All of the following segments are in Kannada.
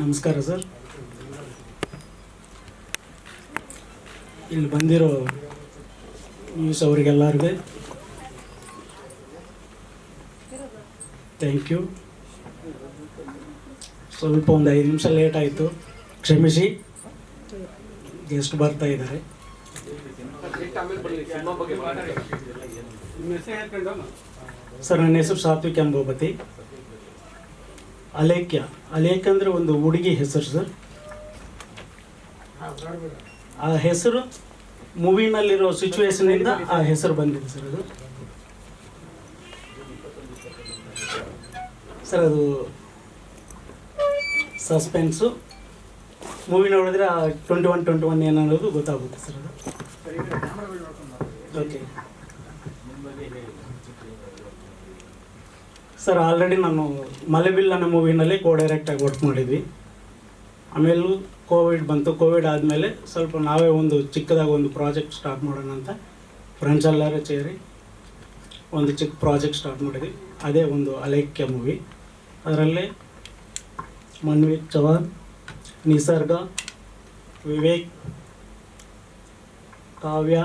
ನಮಸ್ಕಾರ ಸರ್. ಇಲ್ಲಿ ಬಂದಿರೋ ನ್ಯೂಸ್ ಅವರಿಗೆಲ್ಲರಿಗೂ ಥ್ಯಾಂಕ್ ಯು ಸ್ವಲ್ಪ ಒಂದು ಐದು ನಿಮಿಷ ಲೇಟ್ ಆಯಿತು. ಕ್ಷಮಿಸಿ. ಗೆಸ್ಟ್ ಬರ್ತಾ ಇದ್ದಾರೆ. ಸರ್, ನನ್ನ ಹೆಸರು ಸಾತ್ವಿಕ್ ಎಂಬೋಪತಿ. ಅಲೇಖ್ಯ. ಅಲೇಖ್ಯ ಅಂದರೆ ಒಂದು ಹುಡುಗಿ ಹೆಸರು, ಸರ್. ಆ ಹೆಸರು ಮೂವಿನಲ್ಲಿರೋ ಸಿಚುವೇಶನಿಂದ ಆ ಹೆಸರು ಬಂದಿದೆ, ಸರ್ ಅದು. ಸರ್, ಅದು ಸಸ್ಪೆನ್ಸು ಮೂವಿ ನೋಡಿದ್ರೆ ಟ್ವೆಂಟಿ ಒನ್ ಟ್ವೆಂಟಿ ಒನ್ ಏನನ್ನೋದು ಗೊತ್ತಾಗುತ್ತೆ, ಸರ್ ಅದು. ಓಕೆ ಸರ್ ಆಲ್ರೆಡಿ ನಾನು ಮಲೆಬಿಲ್ ಅನ್ನೋ ಮೂವಿನಲ್ಲಿ ಕೋ ಡೈರೆಕ್ಟಾಗಿ ವರ್ಕ್ ಮಾಡಿದ್ವಿ. ಆಮೇಲೂ ಕೋವಿಡ್ ಬಂತು. ಕೋವಿಡ್ ಆದಮೇಲೆ ಸ್ವಲ್ಪ ನಾವೇ ಒಂದು ಚಿಕ್ಕದಾಗಿ ಒಂದು ಪ್ರಾಜೆಕ್ಟ್ ಸ್ಟಾರ್ಟ್ ಮಾಡೋಣ ಅಂತ ಫ್ರೆಂಡ್ಸ್ ಎಲ್ಲರೂ ಸೇರಿ ಒಂದು ಚಿಕ್ಕ ಪ್ರಾಜೆಕ್ಟ್ ಸ್ಟಾರ್ಟ್ ಮಾಡಿದ್ವಿ. ಅದೇ ಒಂದು ಅಲೈಕ್ಯ ಮೂವಿ. ಅದರಲ್ಲಿ ಮನ್ವೀರ್ ಚವಾನ್ ನಿಸರ್ಗ, ವಿವೇಕ್, ಕಾವ್ಯ,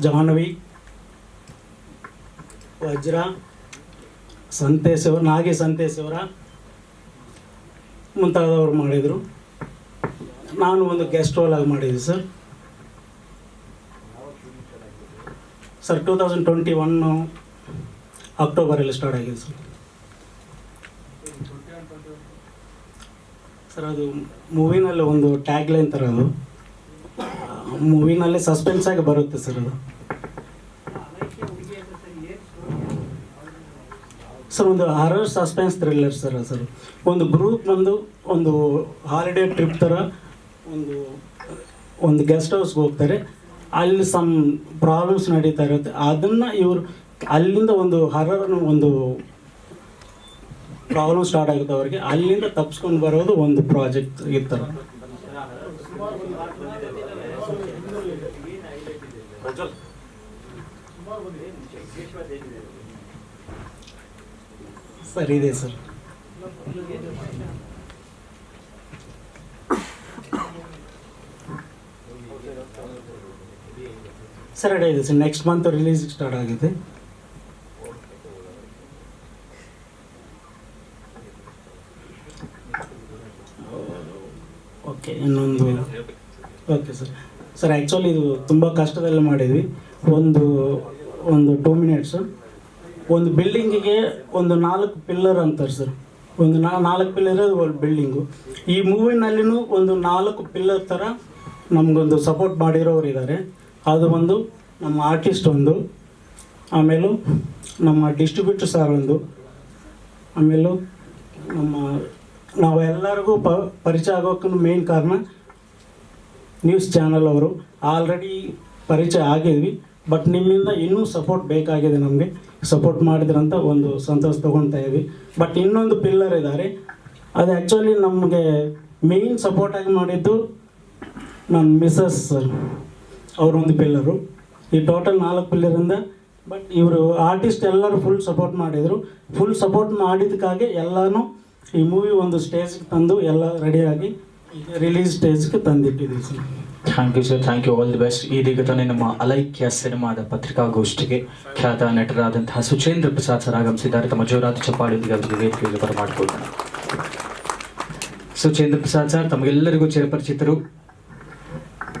ಜಾಹ್ನವಿ, ವಜ್ರ ಸಂತೇಶವರ ನಾಗಿ ಸಂತೇಶವರ ಮುಂತಾದವರು ಮಾಡಿದರು. ನಾನು ಒಂದು ಗೆಸ್ಟ್ ರೋಲ್ ಆಗಿ ಮಾಡಿದ್ದೆ sir. Sir two thousand twenty one ಅಕ್ಟೋಬರಲ್ಲಿ start ಆಗಿದೆ ಸರ್. ಸರ್, ಅದು ಮೂವಿನಲ್ಲಿ ಒಂದು ಟ್ಯಾಗ್ ಲೈನ್ ಥರ ಅದು ಮೂವಿನಲ್ಲಿ ಸಸ್ಪೆನ್ಸ್ ಆಗಿ ಬರುತ್ತೆ ಸರ್ ಅದು. ಸರ್, ಒಂದು horror suspense thriller sir sir. ಒಂದು ಗ್ರೂಪ್ ಬಂದು ಒಂದು ಹಾಲಿಡೇ ಟ್ರಿಪ್ ಥರ ಒಂದು ಒಂದು ಗೆಸ್ಟ್ ಹೌಸ್ಗೆ ಹೋಗ್ತಾರೆ. ಅಲ್ಲಿ ಸಮ್ ಪ್ರಾಬ್ಲಮ್ಸ್ ನಡೀತಾ ಇರುತ್ತೆ. ಅದನ್ನು ಇವರು, ಅಲ್ಲಿಂದ ಒಂದು ಹರರ್ ಒಂದು ಪ್ರಾಬ್ಲಮ್ ಸ್ಟಾರ್ಟ್ ಆಗುತ್ತೆ ಅವ್ರಿಗೆ. ಅಲ್ಲಿಂದ ತಪ್ಪಿಸ್ಕೊಂಡು ಬರೋದು ಒಂದು ಪ್ರಾಜೆಕ್ಟ್ ಇರ್ತಾರೆ ಸರ್ ಇದೆ ಸರ್. ಸರ್ ಇದೆ sir. Next month release start ಆಗಿದೆ ಓಕೆ ಇನ್ನೊಂದು ಓಕೆ ಸರ್ ಸರ್ ಆ್ಯಕ್ಚುಲಿ ಇದು ತುಂಬ ಕಷ್ಟದಲ್ಲಿ ಮಾಡಿದ್ವಿ. ಒಂದು ಒಂದು ಟೂ ಮಿನಿಟ್ಸು ಒಂದು ಬಿಲ್ಡಿಂಗಿಗೆ ಒಂದು ನಾಲ್ಕು ಪಿಲ್ಲರ್ ಅಂತಾರೆ ಸರ್ ಒಂದು ನಾಲ್ಕು ಪಿಲ್ಲರ್ ಒಂದು ಬಿಲ್ಡಿಂಗು ಈ ಮೂವಿನಲ್ಲಿನೂ ಒಂದು ನಾಲ್ಕು ಪಿಲ್ಲರ್ ಥರ ನಮಗೊಂದು ಸಪೋರ್ಟ್ ಮಾಡಿರೋರು ಇದ್ದಾರೆ ಅದು ಒಂದು ನಮ್ಮ ಆರ್ಟಿಸ್ಟ್ ಒಂದು, ಆಮೇಲೂ ನಮ್ಮ ಡಿಸ್ಟ್ರಿಬ್ಯೂಟರ್ ಸರ್ ಒಂದು, ಆಮೇಲೂ ನಮ್ಮ ನಾವೆಲ್ಲರಿಗೂ ಪ ಪರಿಚಯ ಆಗೋಕ್ಕೂ ಮೇನ್ ಕಾರಣ ನ್ಯೂಸ್ ಚಾನಲ್ ಅವರು. ಆಲ್ರೆಡಿ ಪರಿಚಯ ಆಗಿದ್ವಿ ಬಟ್ ನಿಮ್ಮಿಂದ ಇನ್ನೂ ಸಪೋರ್ಟ್ ಬೇಕಾಗಿದೆ ನಮಗೆ. ಸಪೋರ್ಟ್ ಮಾಡಿದ್ರಂತ ಒಂದು ಸಂತೋಷ ತೊಗೊಳ್ತಾ ಇದ್ವಿ. ಬಟ್ ಇನ್ನೊಂದು ಪಿಲ್ಲರ್ ಇದ್ದಾರೆ ಅದು ಆ್ಯಕ್ಚುಲಿ ನಮಗೆ ಮೇಯ್ನ್ ಸಪೋರ್ಟಾಗಿ ಮಾಡಿದ್ದು ನನ್ನ ಮಿಸ್ಸಸ್ ಅವರೊಂದು ಪಿಲ್ಲರು ಈ ಟೋಟಲ್ ನಾಲ್ಕು ಪಿಲ್ಲರಿಂದ ಬಟ್ ಇವರು ಆರ್ಟಿಸ್ಟ್ ಎಲ್ಲರೂ ಫುಲ್ ಸಪೋರ್ಟ್ ಮಾಡಿದರು. ಫುಲ್ ಸಪೋರ್ಟ್ ಮಾಡಿದಕ್ಕಾಗಿ ಎಲ್ಲನೂ ಈ ಮೂವಿ ಒಂದು ಸ್ಟೇಜ್ಗೆ ತಂದು ಎಲ್ಲ ರೆಡಿಯಾಗಿ ರಿಲೀಸ್ ಸ್ಟೇಜ್ಗೆ ತಂದಿಟ್ಟಿದ್ದೀವಿ sir thank you sir thank you all the best ಇದೀಗ ತಾನೇ ನಮ್ಮ ಅಲೈಕ್ಯ ಸಿನಿಮಾದ ಪತ್ರಿಕಾಗೋಷ್ಠಿಗೆ ಖ್ಯಾತ ನಟರಾದಂತಹ ಸುಚೇಂದ್ರ ಪ್ರಸಾದ್ ಸರ್ ಆಗಮಿಸಿದ್ದಾರೆ. ತಮ್ಮ ಜೋರಾದ ಚಪ್ಪಾಳಿಯೊಂದಿಗೆ ಅವರಿಗೆ ವೇದಿಕೆಯಲ್ಲಿ ಬರಮಾಡಿಕೊಳ್ಳೋಣ. ಸುಚೇಂದ್ರ ಪ್ರಸಾದ್ ಸರ್, ತಮಗೆಲ್ಲರಿಗೂ ಚಿರಪರಿಚಿತರು.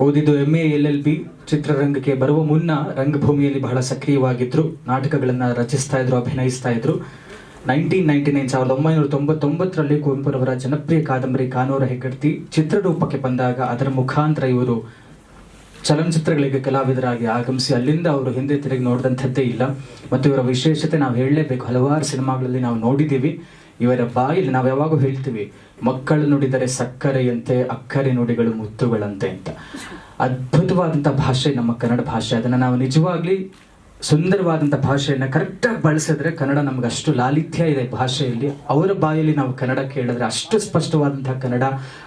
ಓದಿದ್ದು M A L L B ಚಿತ್ರರಂಗಕ್ಕೆ ಬರುವ ಮುನ್ನ ರಂಗಭೂಮಿಯಲ್ಲಿ ಬಹಳ ಸಕ್ರಿಯವಾಗಿದ್ರು. ನಾಟಕಗಳನ್ನು ರಚಿಸ್ತಾ ಇದ್ರು, ಅಭಿನಯಿಸ್ತಾ ಇದ್ರು. ನೈನ್ಟೀನ್ ನೈನ್ಟಿ ನೈನ್ ಸಾವಿರದ ಒಂಬೈನೂರ ತೊಂಬತ್ತೊಂಬತ್ತರಲ್ಲಿ ಕುವೆಂಪುರವರ ಜನಪ್ರಿಯ ಕಾದಂಬರಿ ಕಾನೂರ ಹೆಗ್ಗಡ್ತಿ ಚಿತ್ರರೂಪಕ್ಕೆ ಬಂದಾಗ ಅದರ ಮುಖಾಂತರ ಇವರು ಚಲನಚಿತ್ರಗಳಿಗೆ ಕಲಾವಿದರಾಗಿ ಆಗಮಿಸಿ ಅಲ್ಲಿಂದ ಅವರು ಹಿಂದೆ ತಿರುಗಿ ನೋಡಿದಂಥದ್ದೇ ಇಲ್ಲ. ಮತ್ತು ಇವರ ವಿಶೇಷತೆ ನಾವು ಹೇಳಲೇಬೇಕು. ಹಲವಾರು ಸಿನಿಮಾಗಳಲ್ಲಿ ನಾವು ನೋಡಿದ್ದೀವಿ. ಇವರ ಬಾಯಲ್ಲಿ ನಾವು ಯಾವಾಗೂ ಹೇಳ್ತೀವಿ, ಮಕ್ಕಳು ನುಡಿದರೆ ಸಕ್ಕರೆಯಂತೆ ಅಕ್ಕರೆ ನುಡಿಗಳು ಮುತ್ತುಗಳಂತೆ ಅಂತ. ಅದ್ಭುತವಾದಂಥ ಭಾಷೆ ನಮ್ಮ ಕನ್ನಡ ಭಾಷೆ. ಅದನ್ನು ನಾವು ನಿಜವಾಗ್ಲಿ ಸುಂದರವಾದಂಥ ಭಾಷೆಯನ್ನು ಕರೆಕ್ಟಾಗಿ ಬಳಸಿದ್ರೆ ಕನ್ನಡ ನಮ್ಗೆ ಅಷ್ಟು ಲಾಲಿತ್ಯ ಇದೆ ಭಾಷೆಯಲ್ಲಿ. ಅವರ ಬಾಯಲ್ಲಿ ನಾವು ಕನ್ನಡ ಕೇಳಿದ್ರೆ ಅಷ್ಟು ಸ್ಪಷ್ಟವಾದಂಥ ಕನ್ನಡ,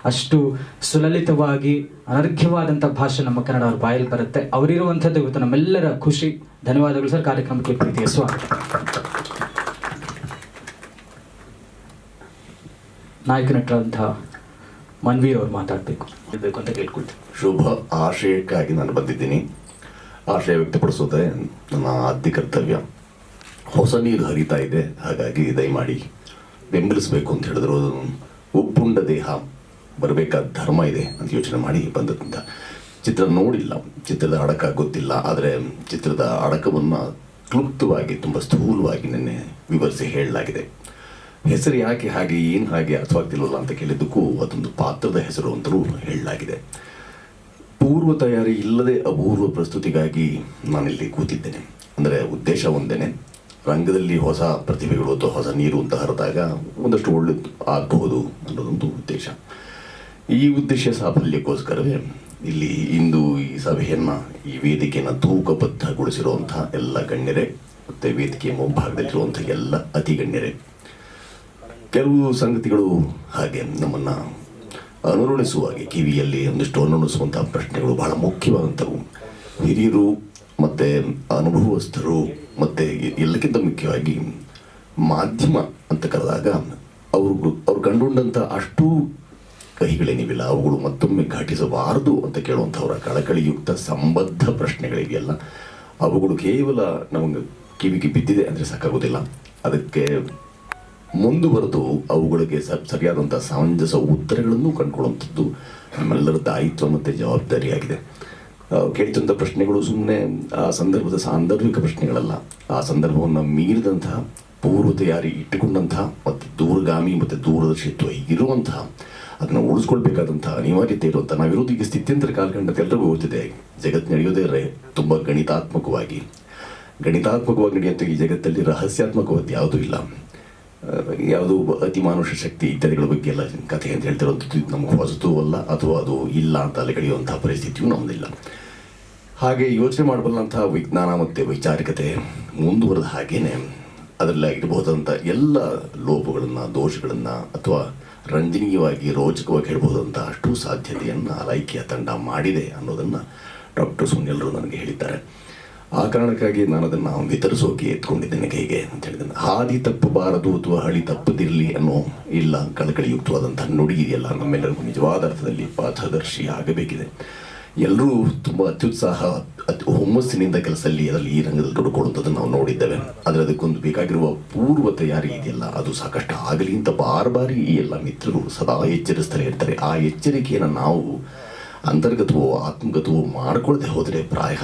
ಅಷ್ಟು ಸುಲಲಿತವಾಗಿ ಅನರ್ಘ್ಯವಾದಂಥ ಭಾಷೆ ನಮ್ಮ ಕನ್ನಡ ಅವ್ರ ಬಾಯಲ್ಲಿ ಬರುತ್ತೆ. ಅವರಿರುವಂಥದ್ದು ಇವತ್ತು ನಮ್ಮೆಲ್ಲರ ಖುಷಿ. ಧನ್ಯವಾದಗಳು ಸರ್. ಕಾರ್ಯಕ್ರಮಕ್ಕೆ ಪ್ರೀತಿಯ ಸ್ವಾಗತ. ನಾಯಕ ನಟರಾದಂತಹ ಮನ್ವೀರ್ ಅವ್ರು ಮಾತಾಡಬೇಕು. ಅಂತ ಕೇಳ್ಕೊಳ್ತೀನಿ. ಶುಭ ಆಶಯಕ್ಕಾಗಿ ನಾನು ಬಂದಿದ್ದೀನಿ. ಆಶಯ ವ್ಯಕ್ತಪಡಿಸೋದೇ ನನ್ನ ಆದ್ಯ ಕರ್ತವ್ಯ. ಹೊಸ ನೀರು ಹರಿತಾ ಇದೆ. ಹಾಗಾಗಿ ದಯಮಾಡಿ ಬೆಂಬಲಿಸಬೇಕು ಅಂತ ಹೇಳಿದ್ರು. ಉಪ್ಪುಂಡ ದೇಹ ಬರಬೇಕಾದ ಧರ್ಮ ಇದೆ ಅಂತ ಯೋಚನೆ ಮಾಡಿ ಬಂದದ್ರಿಂದ. ಚಿತ್ರ ನೋಡಿಲ್ಲ. ಚಿತ್ರದ ಅಡಕ ಗೊತ್ತಿಲ್ಲ. ಆದರೆ ಚಿತ್ರದ ಅಡಕವನ್ನು ಕ್ಲುಪ್ತವಾಗಿ, ತುಂಬ ಸ್ಥೂಲವಾಗಿ ನಿನ್ನೆ ವಿವರಿಸಿ ಹೇಳಲಾಗಿದೆ. ಹೆಸರು ಯಾಕೆ ಹಾಗೆ, ಏನು ಹಾಗೆ ಅರ್ಥವಾಗ್ತಿಲ್ವಲ್ಲ ಅಂತ ಕೇಳಿದ್ದಕ್ಕೂ ಅದೊಂದು ಪಾತ್ರದ ಹೆಸರು ಅಂತಲೂ ಹೇಳಲಾಗಿದೆ. ಪೂರ್ವ ತಯಾರಿ ಇಲ್ಲದೆ ಅಪೂರ್ವ ಪ್ರಸ್ತುತಿಗಾಗಿ ನಾನಿಲ್ಲಿ ಕೂತಿದ್ದೇನೆ. ಅಂದರೆ ಉದ್ದೇಶ ಒಂದೇನೆ, ರಂಗದಲ್ಲಿ ಹೊಸ ಪ್ರತಿಭೆಗಳು ಅಥವಾ ಹೊಸ ನೀರು ಅಂತ ಹರಿದಾಗ ಒಂದಷ್ಟು ಒಳ್ಳೆ ಆಗಬಹುದು ಅನ್ನೋದೊಂದು ಉದ್ದೇಶ. ಈ ಉದ್ದೇಶ ಸಾಫಲ್ಯಕ್ಕೋಸ್ಕರವೇ ಇಲ್ಲಿ ಇಂದು ಈ ಸಭೆಯನ್ನು ಈ ವೇದಿಕೆಯನ್ನು ತೂಕಬದ್ಧಗೊಳಿಸಿರುವಂಥ ಎಲ್ಲ ಗಣ್ಯರೇ, ಮತ್ತು ವೇದಿಕೆಯ ಮುಂಭಾಗದಲ್ಲಿರುವಂಥ ಎಲ್ಲ ಅತಿ ಗಣ್ಯರೇ ಕೆಲವು ಸಂಗತಿಗಳು ಹಾಗೆ ನಮ್ಮನ್ನು ಅನುರುಣಿಸುವಾಗೆ ಕಿವಿಯಲ್ಲಿ ಒಂದಿಷ್ಟು ಅನುರುಣಿಸುವಂತಹ ಪ್ರಶ್ನೆಗಳು ಬಹಳ ಮುಖ್ಯವಾದಂಥವು. ಹಿರಿಯರು ಮತ್ತು ಅನುಭವಸ್ಥರು ಮತ್ತು ಎಲ್ಲಕ್ಕಿಂತ ಮುಖ್ಯವಾಗಿ ಮಾಧ್ಯಮ ಅಂತ ಕರೆದಾಗ ಅವರು ಅವ್ರು ಕಂಡುಕೊಂಡಂಥ ಅಷ್ಟು ಕಹಿಗಳೇನಿವಿಲ್ಲ. ಅವುಗಳು ಮತ್ತೊಮ್ಮೆ ಘಟಿಸಬಾರದು ಅಂತ ಕೇಳುವಂಥವರ ಕಳಕಳಿಯುಕ್ತ ಸಂಬದ್ಧ ಪ್ರಶ್ನೆಗಳಿವೆಯಲ್ಲ. ಅವುಗಳು ಕೇವಲ ನಮಗೆ ಕಿವಿಗೆ ಬಿದ್ದಿದೆ ಅಂದರೆ ಸಾಕಾಗೋದಿಲ್ಲ. ಅದಕ್ಕೆ ಮುಂದುವರೆದು ಅವುಗಳಿಗೆ ಸರಿಯಾದಂಥ ಸಮಂಜಸ ಉತ್ತರಗಳನ್ನು ಕಂಡುಕೊಳ್ಳುವಂಥದ್ದು ನಮ್ಮೆಲ್ಲರ ದಾಯಿತ್ವ ಮತ್ತು ಜವಾಬ್ದಾರಿಯಾಗಿದೆ. ಕೇಳ್ತಂಥ ಪ್ರಶ್ನೆಗಳು ಸುಮ್ಮನೆ ಆ ಸಂದರ್ಭದ ಸಾಂದರ್ಭಿಕ ಪ್ರಶ್ನೆಗಳಲ್ಲ. ಆ ಸಂದರ್ಭವನ್ನು ಮೀರಿದಂತಹ ಪೂರ್ವ ತಯಾರಿ ಇಟ್ಟುಕೊಂಡಂತಹ ಮತ್ತು ದೂರಗಾಮಿ ಮತ್ತು ದೂರದರ್ಶಿತ್ವ ಇರುವಂತಹ, ಅದನ್ನು ಉಳಿಸ್ಕೊಳ್ಬೇಕಾದಂತಹ ಅನಿವಾರ್ಯತೆ ಇರುವಂಥ ನಾವಿರೋದು ಈಗ ಸ್ಥಿತ್ಯಂತರ ಕಾಲಖಂಡಕ್ಕೆ ಎಲ್ಲರಿಗೂ ಗೊತ್ತಿದೆ. ಜಗತ್ತು ನಡೆಯೋದೇ ತುಂಬ ಗಣಿತಾತ್ಮಕವಾಗಿ. ಗಣಿತಾತ್ಮಕವಾಗಿ ನಡೆಯುವಂಥ ಈ ಜಗತ್ತಲ್ಲಿ ರಹಸ್ಯಾತ್ಮಕವಾದ ಯಾವುದೂ ಇಲ್ಲ. ಯಾವುದು ಅತಿಮಾನುಷ ಶಕ್ತಿ ಇತ್ಯಾದಿಗಳ ಬಗ್ಗೆ ಎಲ್ಲ ಕಥೆ ಅಂತ ಹೇಳ್ತಿರೋದು ನಮಗೆ ಹೊಸತು ಅಲ್ಲ, ಅಥವಾ ಅದು ಇಲ್ಲ ಅಂತ ಅಲೆಗಳೆಯುವಂತಹ ಪರಿಸ್ಥಿತಿಯೂ ನಮ್ದಿಲ್ಲ. ಹಾಗೆ ಯೋಚನೆ ಮಾಡಬಲ್ಲಂತಹ ವಿಜ್ಞಾನ ಮತ್ತು ವೈಚಾರಿಕತೆ ಮುಂದುವರೆದ ಹಾಗೇನೆ, ಅದರಲ್ಲಿ ಇರಬಹುದಂಥ ಎಲ್ಲ ಲೋಪಗಳನ್ನು, ದೋಷಗಳನ್ನು, ಅಥವಾ ರಂಜನೀಯವಾಗಿ, ರೋಚಕವಾಗಿ ಹೇಳ್ಬೋದಂಥ ಅಷ್ಟು ಸಾಧ್ಯತೆಯನ್ನು ಆಲೈಕೆಯ ತಂಡ ಮಾಡಿದೆ ಅನ್ನೋದನ್ನು ಡಾಕ್ಟರ್ ಸುನಿಲ್ರು ನನಗೆ ಹೇಳಿದ್ದಾರೆ. ಆ ಕಾರಣಕ್ಕಾಗಿ ನಾನು ಅದನ್ನು ವಿತರಿಸೋಕೆ ಎತ್ಕೊಂಡಿದ್ದೇನೆ ಕೈಗೆ ಅಂತ ಹೇಳಿದ್ದೇನೆ. ಹಾದಿ ತಪ್ಪಬಾರದು ಅಥವಾ ಹಳಿ ತಪ್ಪದಿರಲಿ ಅನ್ನೋ ಇಲ್ಲ ಕಳಕಳಿಯುಕ್ತವಾದಂಥ ನುಡಿ ಇದೆಯಲ್ಲ, ನಮ್ಮೆಲ್ಲರಿಗೂ ನಿಜವಾದ ಅರ್ಥದಲ್ಲಿ ಪಾಥದರ್ಶಿ ಆಗಬೇಕಿದೆ. ಎಲ್ಲರೂ ತುಂಬ ಅತ್ಯುತ್ಸಾಹ, ಅತಿ ಹುಮ್ಮಸ್ಸಿನಿಂದ ಕೆಲಸದಲ್ಲಿ ಅದರಲ್ಲಿ ಈ ರಂಗದಲ್ಲಿ ತೊಡಕೊಳ್ಳುವಂಥದ್ದನ್ನು ನಾವು ನೋಡಿದ್ದೇವೆ. ಆದರೆ ಅದಕ್ಕೊಂದು ಬೇಕಾಗಿರುವ ಪೂರ್ವ ತಯಾರಿ ಇದೆಯಲ್ಲ, ಅದು ಸಾಕಷ್ಟು ಆಗಲಿ ಅಂತ ಬಾರ್ ಬಾರಿ ಈ ಎಲ್ಲ ಮಿತ್ರರು ಸದಾ ಎಚ್ಚರಿಸ್ತಾರೆ ಇರ್ತಾರೆ ಆ ಎಚ್ಚರಿಕೆಯನ್ನು ನಾವು ಅಂತರ್ಗತವೋ, ಆತ್ಮಗತವೋ ಮಾಡಿಕೊಳ್ಳದೆ ಹೋದರೆ ಪ್ರಾಯ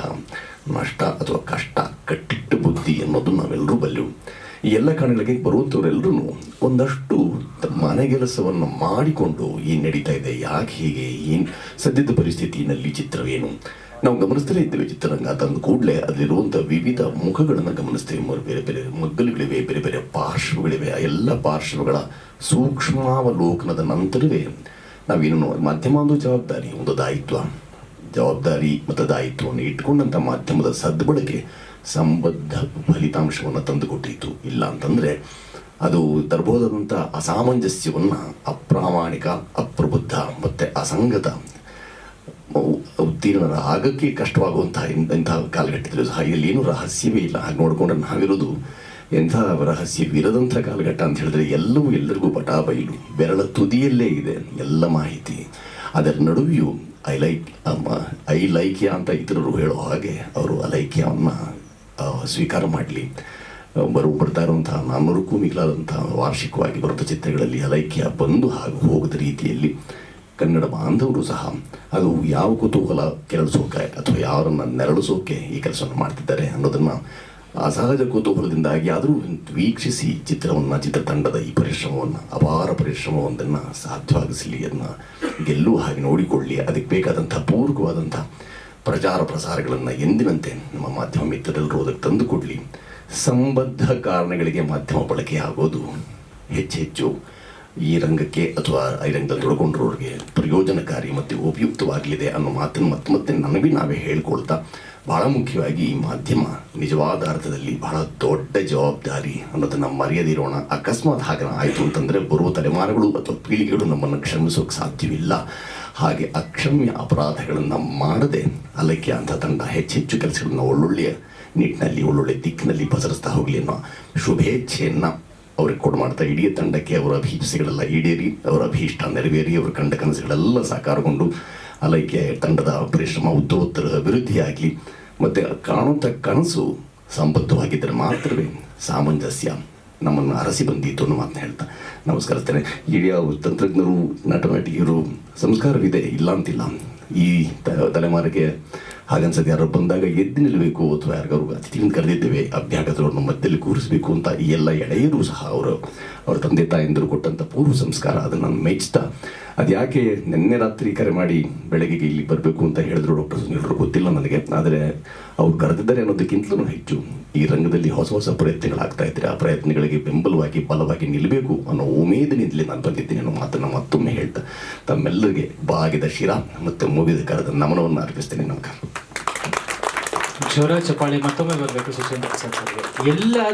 ನಷ್ಟ ಅಥವಾ ಕಷ್ಟ, ಕಟ್ಟಿಟ್ಟು ಬುದ್ಧಿ ಅನ್ನೋದು ನಾವೆಲ್ಲರೂ ಬಲ್ಲೆವು. ಈ ಎಲ್ಲ ಕಾರಣಗಳಿಗೆ ಬರುವಂಥವರೆಲ್ಲರೂ ಒಂದಷ್ಟು ತಮ್ಮ ಮನೆ ಕೆಲಸವನ್ನು ಮಾಡಿಕೊಂಡು ಏನು ನಡೀತಾ ಇದೆ. ಯಾಕೆ ಹೀಗೆ? ಏನು? ಸದ್ಯದ ಪರಿಸ್ಥಿತಿಯಲ್ಲಿ ಚಿತ್ರವೇನು? ನಾವು ಗಮನಿಸ್ತಲೇ ಇದ್ದೇವೆ ಚಿತ್ರರಂಗ. ತಂದು ಕೂಡಲೇ ಅಲ್ಲಿರುವಂಥ ವಿವಿಧ ಮುಖಗಳನ್ನು ಗಮನಿಸ್ತೇವೆ. ಬೇರೆ ಬೇರೆ ಮಗ್ಗಲುಗಳಿವೆ, ಬೇರೆ ಬೇರೆ ಪಾರ್ಶ್ವಗಳಿವೆ. ಆ ಎಲ್ಲ ಪಾರ್ಶ್ವಗಳ ಸೂಕ್ಷ್ಮಾವಲೋಕನದ ನಂತರವೇ ನಾವೇನು ಮಾಧ್ಯಮ ಒಂದು ಜವಾಬ್ದಾರಿ, ಒಂದು ದಾಯಿತ್ವ. ಜವಾಬ್ದಾರಿ ಮತ್ತು ದಾಯಿತ್ವವನ್ನು ಇಟ್ಕೊಂಡಂಥ ಮಾಧ್ಯಮದ ಸದ್ಬಳಕೆ ಸಂಬದ್ಧ ಫಲಿತಾಂಶವನ್ನು ತಂದುಕೊಟ್ಟಿತ್ತು ಇಲ್ಲ ಅಂತಂದರೆ ಅದು ತರಬಹುದಾದಂಥ ಅಸಾಮಂಜಸ್ಯವನ್ನು ಅಪ್ರಾಮಾಣಿಕ, ಅಪ್ರಬುದ್ಧ ಮತ್ತು ಅಸಂಗತ ಉತ್ತೀರ್ಣರ ಆಗಕ್ಕೆ ಕಷ್ಟವಾಗುವಂತಹ ಇಂತಹ ಕಾಲಘಟ್ಟದಲ್ಲಿ ಸಹ ಏನೂ ರಹಸ್ಯವೇ ಇಲ್ಲ. ಹಾಗೆ ನೋಡಿಕೊಂಡ್ರೆ ನಾವಿರೋದು ಎಂಥ ರಹಸ್ಯವಿರದಂಥ ಕಾಲಘಟ್ಟ ಅಂತ ಹೇಳಿದ್ರೆ ಎಲ್ಲವೂ ಎಲ್ಲರಿಗೂ ಪಟಾ ಬಯಲು. ಬೆರಳ ತುದಿಯಲ್ಲೇ ಇದೆ ಎಲ್ಲ ಮಾಹಿತಿ. ಅದರ ನಡುವೆಯೂ ಐ ಲೈಕ್ ಐ ಲೈಕ್ಯ ಅಂತ ಇತರರು ಹೇಳೋ ಹಾಗೆ ಅವರು ಅಲೈಕ್ಯವನ್ನು ಸ್ವೀಕಾರ ಮಾಡಲಿ. ಬರು ಬರ್ತಾ ಇರುವಂತಹ ನಾನ್ನೂರಕ್ಕೂ ಮಿಗಿಲಾದಂತಹ ವಾರ್ಷಿಕವಾಗಿ ಬರುತ್ತ ಚಿತ್ರಗಳಲ್ಲಿ ಅಲೈಕ್ಯ ಬಂದು ಹಾಗೂ ಹೋಗದ ರೀತಿಯಲ್ಲಿ ಕನ್ನಡ ಬಾಂಧವರು ಸಹ ಅದು ಯಾವ ಕುತೂಹಲ ಕೆರಳಿಸೋಕೆ ಅಥವಾ ಯಾರನ್ನು ನೆರಳಿಸೋಕೆ ಈ ಕೆಲಸವನ್ನು ಮಾಡ್ತಿದ್ದಾರೆ ಅನ್ನೋದನ್ನು ಅಸಹಜ ಕುತೂಹಲದಿಂದಾಗಿ ಆದರೂ ವೀಕ್ಷಿಸಿ ಚಿತ್ರವನ್ನು, ಚಿತ್ರತಂಡದ ಈ ಪರಿಶ್ರಮವನ್ನು, ಅಪಾರ ಪರಿಶ್ರಮವೊಂದನ್ನು ಸಾಧ್ಯವಾಗಿಸಲಿ ಅದನ್ನು ಗೆಲ್ಲುವ ಹಾಗೆ ನೋಡಿಕೊಳ್ಳಿ. ಅದಕ್ಕೆ ಬೇಕಾದಂಥ ಪೂರ್ವಕವಾದಂಥ ಪ್ರಚಾರ ಪ್ರಸಾರಗಳನ್ನು ಎಂದಿನಂತೆ ನಮ್ಮ ಮಾಧ್ಯಮ ಮಿತ್ರರೆಲ್ಲರೂ ಅದಕ್ಕೆ ತಂದುಕೊಡಲಿ ಸಂಬದ್ಧ ಕಾರಣಗಳಿಗೆ ಮಾಧ್ಯಮ ಬಳಕೆಯಾಗೋದು ಹೆಚ್ಚು ಹೆಚ್ಚು ಈ ರಂಗಕ್ಕೆ ಅಥವಾ ಈ ರಂಗದಲ್ಲಿ ತೊಡಗೊಂಡಿರೋರಿಗೆ ಪ್ರಯೋಜನಕಾರಿ ಮತ್ತು ಉಪಯುಕ್ತವಾಗಲಿದೆ ಅನ್ನೋ ಮಾತನ್ನು ಮತ್ತೆ ಮತ್ತೆ ನನಗೆ ನಾವೇ ಹೇಳ್ಕೊಳ್ತಾ ಬಹಳ ಮುಖ್ಯವಾಗಿ ಈ ಮಾಧ್ಯಮ ನಿಜವಾದ ಅರ್ಥದಲ್ಲಿ ಬಹಳ ದೊಡ್ಡ ಜವಾಬ್ದಾರಿ ಅನ್ನೋದನ್ನು ಮರೆಯದಿರೋಣ. ಅಕಸ್ಮಾತ್ ಹಾಗೆ ಆಯಿತು ಅಂತಂದರೆ ಬರುವ ತಲೆಮಾರುಗಳು ಅಥವಾ ಪೀಳಿಗೆಗಳು ನಮ್ಮನ್ನು ಕ್ಷಮಿಸೋಕೆ ಸಾಧ್ಯವಿಲ್ಲ. ಹಾಗೆ ಅಕ್ಷಮ್ಯ ಅಪರಾಧಗಳನ್ನು ಮಾಡದೆ ಅಲಕ್ಕೆ ಅಂಥ ತಂಡ ಹೆಚ್ಚೆಚ್ಚು ಕೆಲಸಗಳನ್ನ ಒಳ್ಳೊಳ್ಳೆಯ ನಿಟ್ಟಿನಲ್ಲಿ, ಒಳ್ಳೊಳ್ಳೆ ದಿಕ್ಕಿನಲ್ಲಿ ಪಸರಿಸ್ತಾ ಹೋಗಲಿ ಅನ್ನೋ ಶುಭೇಚ್ಛೆಯನ್ನು ಅವ್ರಿಗೆ ಕೊಡು ಮಾಡ್ತಾ ಇಡೀ ತಂಡಕ್ಕೆ ಅವರ ಅಭಿಪ್ಸೆಗಳೆಲ್ಲ ಈಡೇರಿ, ಅವರ ಅಭೀಷ್ಟ ನೆರವೇರಿ, ಅವ್ರ ಕಂಡ ಕನಸುಗಳೆಲ್ಲ ಸಾಕಾರಗೊಂಡು ಅಲೈಕೆ ತಂಡದ ಪರಿಶ್ರಮ ಉತ್ತರೋತ್ತರ ಅಭಿವೃದ್ಧಿಯಾಗಲಿ, ಮತ್ತು ಕಾಣುವಂಥ ಕನಸು ಸಂಬದ್ಧವಾಗಿದ್ದರೆ ಮಾತ್ರವೇ ಸಾಮಂಜಸ್ಯ ನಮ್ಮನ್ನು ಅರಸಿ ಬಂದಿತ್ತು ಅನ್ನೋ ಮಾತನ್ನ ಹೇಳ್ತಾ ನಮಸ್ಕರಿಸ್ತೇನೆ ಅವರು ತಂತ್ರಜ್ಞರು ನಟನಟಿಯರು ಸಂಸ್ಕಾರವಿದೆ, ಇಲ್ಲ ಅಂತಿಲ್ಲ. ಈ ತಲೆಮಾರಿಗೆ ಹಾಗನ್ಸದೆ ಯಾರು ಬಂದಾಗ ಎದ್ದು ನಿಲ್ಲಬೇಕು ಅಥವಾ ಯಾರಿಗಾರು ಅತಿಥಿಯನ್ನು ಕರೆದಿದ್ದೇವೆ ಅಭ್ಯಾಗತರನ್ನು ಮಧ್ಯದಲ್ಲಿ ಕೂರಿಸಬೇಕು ಅಂತ ಈ ಎಲ್ಲ ಎಳೆಯರು ಸಹ ಅವರು. ಅವ್ರ ತಂದೆ ತಾಯಂದಿರು ಕೊಟ್ಟಂಥ ಪೂರ್ವ ಸಂಸ್ಕಾರ, ಅದನ್ನು ನಾನು ಮೆಚ್ಚುತ್ತಾ ಅದು ಯಾಕೆ ನಿನ್ನೆ ರಾತ್ರಿ ಕರೆ ಮಾಡಿ ಬೆಳಗ್ಗೆಗೆ ಇಲ್ಲಿ ಬರಬೇಕು ಅಂತ ಹೇಳಿದ್ರು ಡಾಕ್ಟರ್ ಸುನೀಲ್ರು ಗೊತ್ತಿಲ್ಲ ನನಗೆ. ಆದರೆ ಅವ್ರು ಕರೆದಿದ್ದಾರೆ ಅನ್ನೋದಕ್ಕಿಂತಲೂ ಹೆಚ್ಚು. ಈ ರಂಗದಲ್ಲಿ ಹೊಸ ಹೊಸ ಪ್ರಯತ್ನಗಳಾಗ್ತಾ ಇದ್ದರೆ ಆ ಪ್ರಯತ್ನಗಳಿಗೆ ಬೆಂಬಲವಾಗಿ, ಬಲವಾಗಿ ನಿಲ್ಲಬೇಕು ಅನ್ನೋ ಉಮೇದಿನಿಂದಲೇ ನಾನು ಬಂದಿದ್ದೀನಿ ಅನ್ನೋ ಮಾತನ್ನು ಮತ್ತೊಮ್ಮೆ ಹೇಳ್ತಾ. ತಮ್ಮೆಲ್ಲರಿಗೆ ಬಾಗಿದ ಶಿರಾ ಮತ್ತು ಮುಗಿದ ಕರೆದ ನಮನವನ್ನು ಅರ್ಪಿಸ್ತೇನೆ. ನಮಸ್ಕಾರ. ಜೋರ ಚಪ್ಪಾಳಿ ಮತ್ತೊಮ್ಮೆ ಬರಬೇಕು ಸುಶೀಂದ್ರ ಪ್ರಸಾದ್ ಅವರಿಗೆ. ಎಲ್ಲ